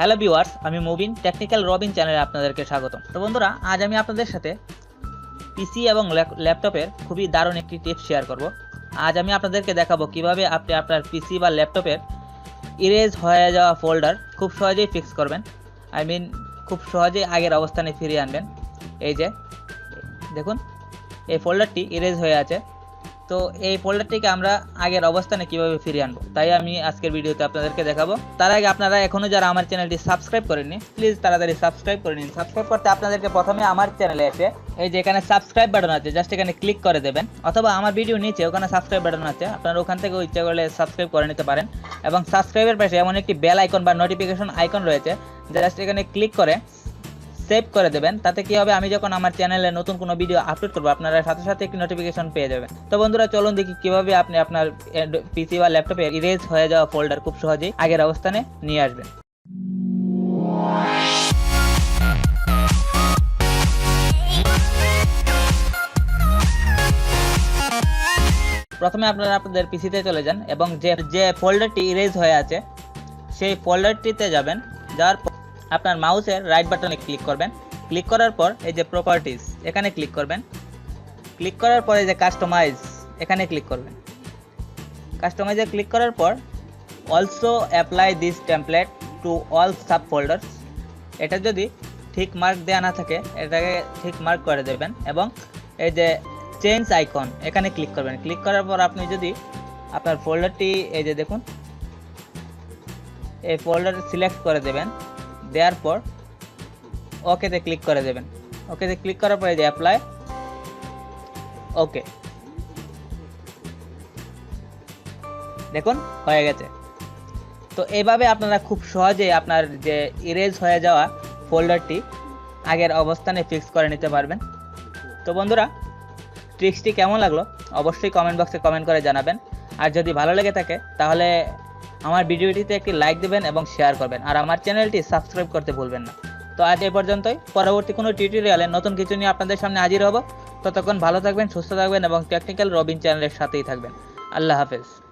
Hello viewers, আমি Mubin, technical Robin চ্যানেলে আপনাদেরকে স্বাগতম। তো বন্ধুরা, আজ আমি আপনাদের সাথে পিসি এবং ল্যাপ- ল্যাপটপের খুবই দারুণ একটি টিপস শেয়ার করব। আজ আমি আপনাদেরকে দেখাবো কীভাবে আপনি আপনার পিসি বা ল্যাপটপের ইরেজ হয়ে যাওয়া ফোল্ডার খুব সহজেই ফিক্স করবেন। আই মিন খুব সহজেই আগের অবস্থানে ফিরিয়ে আনবেন। এই যে, দেখুন, এই ফোল্ডারটি ইরেজ হয়ে আছে। তো এই ফোল্ডারটিকে আমরা আগের অবস্থানে কীভাবে ফিরিয়ে আনব? তাই আমি আজকের ভিডিওতে আপনাদেরকে দেখাবো। তার আগে আপনারা এখনও যারা আমার চ্যানেলটি সাবস্ক্রাইব করেননি প্লিজ তাড়াতাড়ি সাবস্ক্রাইব করে নিন। সাবস্ক্রাইব করতে আপনাদেরকে প্রথমে আমার চ্যানেলে এসে এই যে এখানে সাবস্ক্রাইব বাটন আছে জাস্ট এখানে ক্লিক করে দেবেন। অথবা আমার ভিডিও নিচে ওখানে সাবস্ক্রাইব বাটন আছে, আপনারা ওখান থেকে ইচ্ছা করলে সাবস্ক্রাইব করে নিতে পারেন। এবং সাবস্ক্রাইবের পাশে এমন একটি বেল আইকন বা নোটিফিকেশন আইকন রয়েছে জাস্ট এখানে ক্লিক করে সেভ করে দেবেন। তাতে কি হবে? আমি যখন আমার চ্যানেলে নতুন কোনো ভিডিও আপলোড করব, আপনারা সাথে সাথে একটি নোটিফিকেশন পেয়ে যাবেন। তো বন্ধুরা, চলুন দেখি কীভাবে আপনি আপনার পিসি বা ল্যাপটপে ইরেজ হয়ে যাওয়া ফোল্ডার খুব সহজেই আগের অবস্থানে নিয়ে আসবেন। প্রথমে আপনারা আপনাদের পিসিতে চলে যান এবং যে যে ফোল্ডারটি ইরেজ হয়ে আছে, সেই ফোল্ডারটিতে যাবেন। পর আপনার মাউসের রাইট বাটনে ক্লিক করবেন। ক্লিক করার পর এই যে প্রপার্টিস এখানে ক্লিক করবেন। ক্লিক করার পর এই যে কাস্টমাইজ এখানে ক্লিক করবেন। কাস্টমাইজে ক্লিক করার পর also apply this template to all sub folders এটা যদি ঠিক মার্ক দেওয়া না থাকে, এটাকে ঠিক মার্ক করে দেবেন এবং এই যে চেঞ্জ আইকন এখানে ক্লিক করবেন। ক্লিক করার পর আপনি যদি আপনার ফোল্ডারটি এই যে দেখুন, এই ফোল্ডার সিলেক্ট করে দেবেন। দেওয়ার পর ওকেতে ক্লিক করে দেবেন। ওকেতে ক্লিক করার পরে যে অ্যাপ্লাই ওকে দেখুন, হয়ে গেছে। তো এইভাবে আপনারা খুব সহজে আপনার যে ইরেজ হয়ে যাওয়া ফোল্ডারটি আগের অবস্থানে ফিক্স করে নিতে পারবেন। তো বন্ধুরা ট্রিক্সটি কেমন লাগল? অবশ্যই কমেন্ট বক্সে কমেন্ট করে জানাবেন। আর যদি ভালো লেগে থাকে, তাহলে আমার ভিডিওটিতে একটি লাইক দেবেন এবং শেয়ার করবেন। আর আমার চ্যানেলটি সাবস্ক্রাইব করতে ভুলবেন না। তো আজ এই পর্যন্তই। পরবর্তী কোনো টিউটোরিয়ালে নতুন কিছু নিয়ে আপনাদের সামনে হাজির হব। ততক্ষণ ভালো থাকবেন, সুস্থ থাকবেন এবং টেকনিক্যাল রবিন চ্যানেলের সাথেই থাকবেন। আল্লাহ হাফেজ।